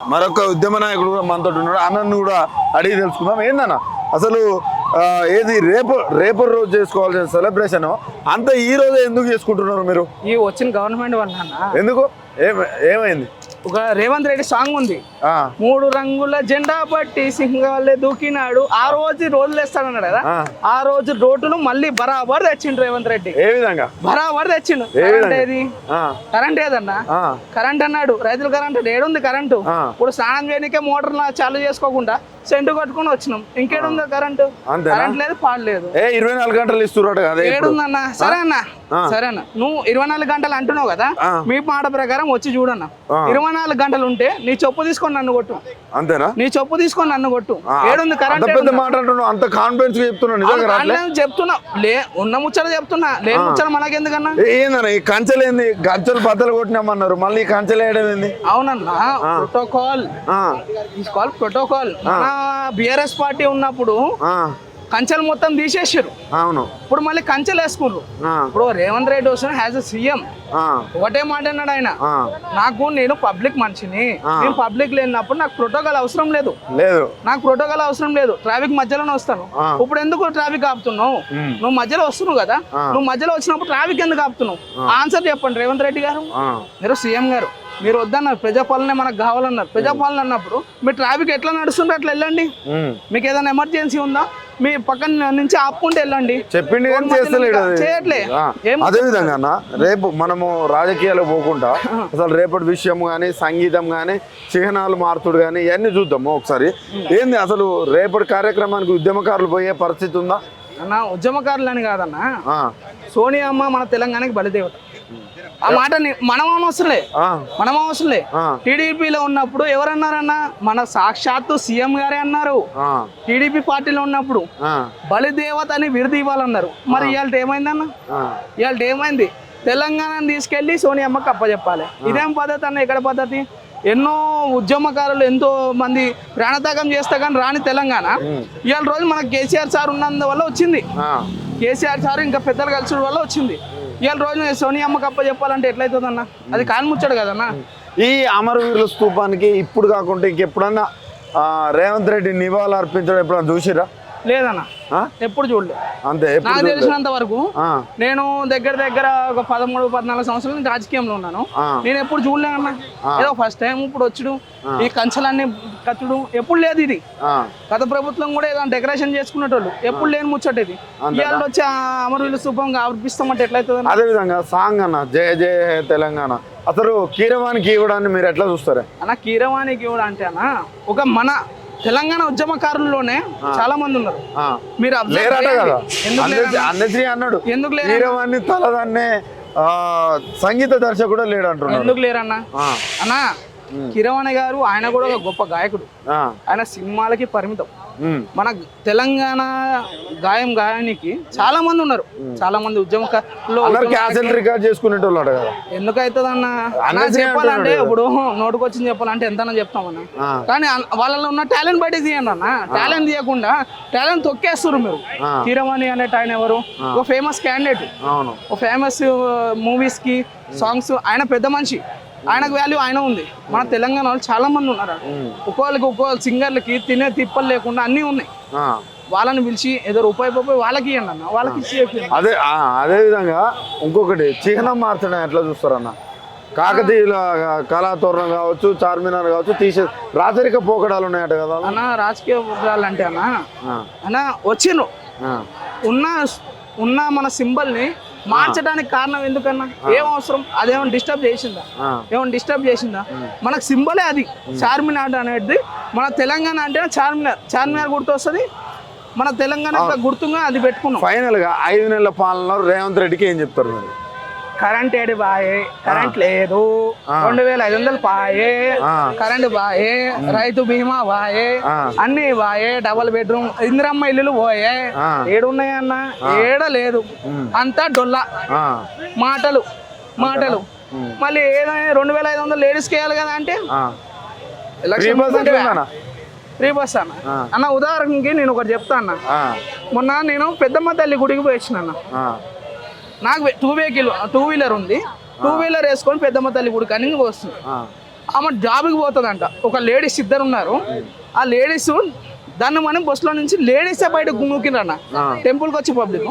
మరొక ఉద్యమ నాయకుడు కూడా మనతో ఉన్నాడు. అన్నను కూడా అడిగి తెలుసుకుందాం. ఏందన్న? అసలు ఏది రేపు రేపు రోజు చేసుకోవాల్సిన సెలబ్రేషన్ అంత ఈ రోజే ఎందుకు చేసుకుంటున్నారు మీరు? ఈ వచ్చిన గవర్నమెంట్ వల్ల ఎందుకు? ఏం ఏమైంది? ఒక రేవంత్ రెడ్డి సాంగ్ ఉంది. మూడు రంగుల జెండా పట్టి సింహాలే దూకినాడు. ఆ రోజు రోజులు వేస్తాడన్నాడు కదా? ఆ. రోజు రోడ్లు మళ్ళీ బరాబర్ తెచ్చిండు రేవంత్ రెడ్డి. ఏ విధంగా? బరాబర్ తెచ్చిండు. కరెంట్? ఏది? కరెంట్ ఏదన్నా? కరెంట్ అన్నాడు. రైతుల కరెంట్ ఏడుంది కరెంటు. ఇప్పుడు స్నానం చేయడానికే మోటార్ చాలు చేసుకోకుండా సెంటు కట్టుకుని వచ్చినాం. ఇంకేడుంది కరెంటు? కరెంట్ లేదు పాడలేదు ఏ ఇరవై నాలుగు గంటలు ఇస్తున్నట్టు కదా ఏడుందన్న? సరే అన్న. అన్న. నువ్వు ఇరవై నాలుగు గంటలు అంటున్నావు కదా. మీ మాట ప్రకారం వచ్చి చూడన్న. ఇరవై నాలుగు గంటలు ఉంటే నీ చెప్పు తీసుకొని నన్ను కొట్టు. అంతేనా? నీ చెప్పు తీసుకొని నన్ను కొట్టు. ఏడుంది కరెంట్ పెద్ద మాట అంటున్నావు అంత కాన్ఫిడెన్స్ రాట్లే. చెప్తున్నా లే ఉన్న ముచ్చట చెప్తున్నా లేని ముచ్చట మనకెందుకన్నా? ఏందన్న ఈ కంచెలు ఏంది? కంచెలు బద్దలు కొట్టినామన్నారు మళ్ళీ కంచెలు వేయడం ఏంది? అవునన్నా protocol call protocol BRS party ఉన్నప్పుడు కంచెలు మొత్తం తీసేసారు అవును. ఇప్పుడు మళ్ళీ కంచెలు వేసుకుర్రు ఆ, ఇప్పుడు రేవంత్ రెడ్డి వస్తున్న హ్యాజ్ అ సీఎం ఒకటే మాట అన్నాడు ఆయన. నాకు నేను పబ్లిక్ మనిషిని నేను పబ్లిక్ లేనప్పుడు నాకు ప్రోటోకాల్ అవసరం లేదు. లేదు. నాకు ప్రోటోకాల్ అవసరం లేదు. ట్రాఫిక్ మధ్యలోనే వస్తాను. ఇప్పుడు ఎందుకు ట్రాఫిక్ ఆపుతున్నావు? నువ్వు మధ్యలో వస్తున్నావు కదా. నువ్వు మధ్యలో వచ్చినప్పుడు ట్రాఫిక్ ఎందుకు ఆపుతున్నావు? ఆన్సర్ చెప్పండి రేవంత్ రెడ్డి గారు. మీరు సీఎం గారు. మీరు వద్దన్నారు. ప్రజాపాలనే మనకు కావాలన్నారు. ప్రజాపాలన అన్నప్పుడు మీ ట్రాఫిక్ ఎట్లా నడుస్తుంటే అట్లా వెళ్ళండి. మీకు ఏదైనా ఎమర్జెన్సీ ఉందా? మీ పక్కన నుంచి ఆపుకుంటే వెళ్ళండి. చెప్పింది మధ్యలో చేస్తలేడు అది. చేయట్లే. ఆ, ఏం అదే విధంగా అన్న రేపు మనము రాజకీయాలు పోకుండా అసలు రేపటి విషయం కానీ సంగీతం కానీ చిహ్నాలు మార్చుడు కానీ ఇవన్నీ చూద్దాము ఒకసారి. ఏంది అసలు రేపటి కార్యక్రమానికి ఉద్యమకారులు పోయే పరిస్థితి ఉందా? అన్న ఉద్యమకారులు అని కాదన్న. ఆ, సోనియా అమ్మ మన తెలంగాణకి బలిదేవత. ఆ మాట మనం అనవసరంలే మనం అవసరంలే టీడీపీలో ఉన్నప్పుడు ఎవరన్నారన్న? మన సాక్షాత్తు సీఎం గారే అన్నారు. టీడీపీ పార్టీలో ఉన్నప్పుడు బలిదేవత అని బిరుదు ఇవ్వాలన్నారు మరి ఇవాళ ఏమైందన్న. ఇవాళ ఏమైంది? తెలంగాణని తీసుకెళ్ళి సోనియమ్మకి అప్పచెప్పాలి ఇదేం పద్ధతి అన్న? ఇక్కడ పద్ధతి? ఎన్నో ఉద్యమకారులు ఎంతో మంది ప్రాణత్యాగం చేస్తే కానీ రాని తెలంగాణ. ఇవాళ రోజు మనకు కేసీఆర్ సార్ ఉన్నందువల్ల వచ్చింది. కేసీఆర్ సార్ ఇంకా పెద్దలు కలిసి వల్ల వచ్చింది. ఇవాళ రోజు సోనియమ్మకి అప్పచెప్పాలంటే ఎట్లయితుందన్న? అది కానిముచ్చాడు కదన్న? ఈ అమరవీరుల స్తూపానికి ఇప్పుడు కాకుండా ఇంకెప్పుడన్నా రేవంత్ రెడ్డి నివాళులు అర్పించడం ఎప్పుడన్నా చూసిరా లేదన్న? ఎప్పుడు చూడలేదు అంతే నాకు. తెలిసినంత వరకు నేను దగ్గర దగ్గర ఒక పదమూడు పద్నాలుగు సంవత్సరాల నుంచి రాజకీయంలో ఉన్నాను. నేను ఎప్పుడు చూడలేనన్నా ఏదో ఫస్ట్ టైం ఇప్పుడు వచ్చుడు. ఈ కంచెలన్నీ కట్టుడు ఎప్పుడు లేదు ఇది. గత ప్రభుత్వం కూడా ఏదో డెకరేషన్ చేసుకునేటోళ్ళు ఎప్పుడు లేని ముచ్చట ఇది ఇవాళ వచ్చి ఆ అమరవీరుల శుభం అర్పిస్తామంటే ఎట్లయితుంది అదే విధంగా సాంగ్ అన్న జయ జయ తెలంగాణ. అసలు కీరవానికి ఇవ్వడాన్ని మీరు ఎట్లా చూస్తారా? అన్న కీరవాణికి కూడా అంటే అన్న ఒక మన తెలంగాణ ఉద్యమకారుల్లోనే చాలా మంది ఉన్నారు. మీరు లేరట. కదా? అన్నశ్రీ- అన్నాడు. ఎందుకు తలదాన్నే ఆ, సంగీత దర్శకుడు లేడు అంటున్నాడు ఎందుకు లేరన్న? అన్న కిరవాణి గారు ఆయన కూడా ఒక గొప్ప గాయకుడు. ఆయన సినిమాలకి పరిమితం. మన తెలంగాణ గాయం గాయానికి చాలా మంది ఉన్నారు. చాలా మంది ఉద్యమకారులు రికార్డ్ చేసుకునేటోళ్ళు అన్న చెప్పాలంటే ఇప్పుడు నోటుకొచ్చింది చెప్పాలంటే ఎంతనా చెప్తామన్న. కానీ అన్- వాళ్ళలో ఉన్న టాలెంట్ బయట తీయండి అన్న. టాలెంట్ తీయకుండా టాలెంట్ తొక్కేస్తారు మీరు. ఆ. కీరవాణి అనేట ఆయన ఎవరు? ఒక ఫేమస్ క్యాండిడేట్ ఒక ఫేమస్ మూవీస్కి సాంగ్స్ ఆయన పెద్ద మనిషి. ఆయనకు వాల్యూ ఆయన ఉంది. మన తెలంగాణ వాళ్ళు చాలా మంది ఉన్నారు ఒక్కోళ్ళకి ఒక్కో సింగర్లకి తినే తిప్పలు లేకుండా అన్నీ ఉన్నాయి. వాళ్ళని పిలిచి ఏదో రూపాయి రూపాయి వాళ్ళకి ఇవ్వండి అన్న. వాళ్ళకి ఇచ్చి. అదే అదే విధంగా ఇంకొకటి చిహ్నం మార్చడం ఎట్లా చూస్తారన్న? కాకతీయుల కళాతోరణం కావచ్చు చార్మినార్ కావచ్చు తీసే రాచరిక పోకడాలు ఉన్నాయట కదా? అన్న రాజకీయ వర్గాలు అంటే అన్న అన్న వచ్చిండ్రు ఉన్న ఉన్న మన సింబల్ని మార్చడానికి కారణం ఎందుకన్నా? ఏం అవసరం? అదేమైనా డిస్టర్బ్ చేసిందా? ఆ. ఏమైనా డిస్టర్బ్ చేసిందా? మనకు సింబలే అది. చార్మినార్ అనేది మన తెలంగాణ అంటే చార్మినార్. చార్మినార్ గుర్తు వస్తుంది మన తెలంగాణ గుర్తుగా అది పెట్టుకున్నాం. ఫైనల్గా ఐదు నెలల పాలనలో రేవంత్ రెడ్డికి ఏం చెప్తారు మీరు? కరెంట్ ఏడి బాయే కరెంట్ లేదు. రెండు వేల ఐదు వందలు పాయే. కరెంట్ బాయే రైతు బీమా బాయే. అన్ని బాయే డబల్ బెడ్రూమ్ ఇందిరమ్మ ఇల్లులు పోయే. ఏడున్నాయన్న? ఏడ లేదు. అంతా డొల్లా. మాటలు మాటలు. మళ్ళీ ఏదైనా రెండు వేల ఐదు వందలు లేడీస్కి వేయాలి కదా అంటే? ఫ్రీ బస్ అన్న. అన్న ఉదాహరణకి నేను ఒకటి చెప్తా అన్న. మొన్న నేను పెద్దమ్మ తల్లి గుడికి పోయి వచ్చిన అన్న. నాకు టూ వెహికల్ టూ వీలర్ ఉంది. టూ వీలర్ వేసుకొని పెద్దమ్మ తల్లి గుడికి అని వస్తుంది ఆ. ఆమె జాబ్కి పోతుందంట. ఒక లేడీస్ ఇద్దరు ఉన్నారు. ఆ లేడీస్ దాన్ని మనం బస్సులో నుంచి లేడీసే బయట గుమ్ముకిండ్రన్న టెంపుల్కి వచ్చి పబ్లిక్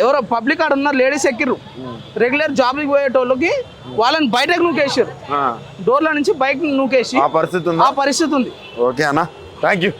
ఎవరో పబ్లిక్ ఆడ ఉన్నారు లేడీస్ ఎక్కిర్రు. రెగ్యులర్ జాబ్కి పోయేటోళ్ళకి వాళ్ళని బయటకు నూకేసారు. డోర్ల నుంచి బైక్ నూకేసి ఆ పరిస్థితి ఉందా? ఆ పరిస్థితి ఉంది. ఓకే అన్న. Thank you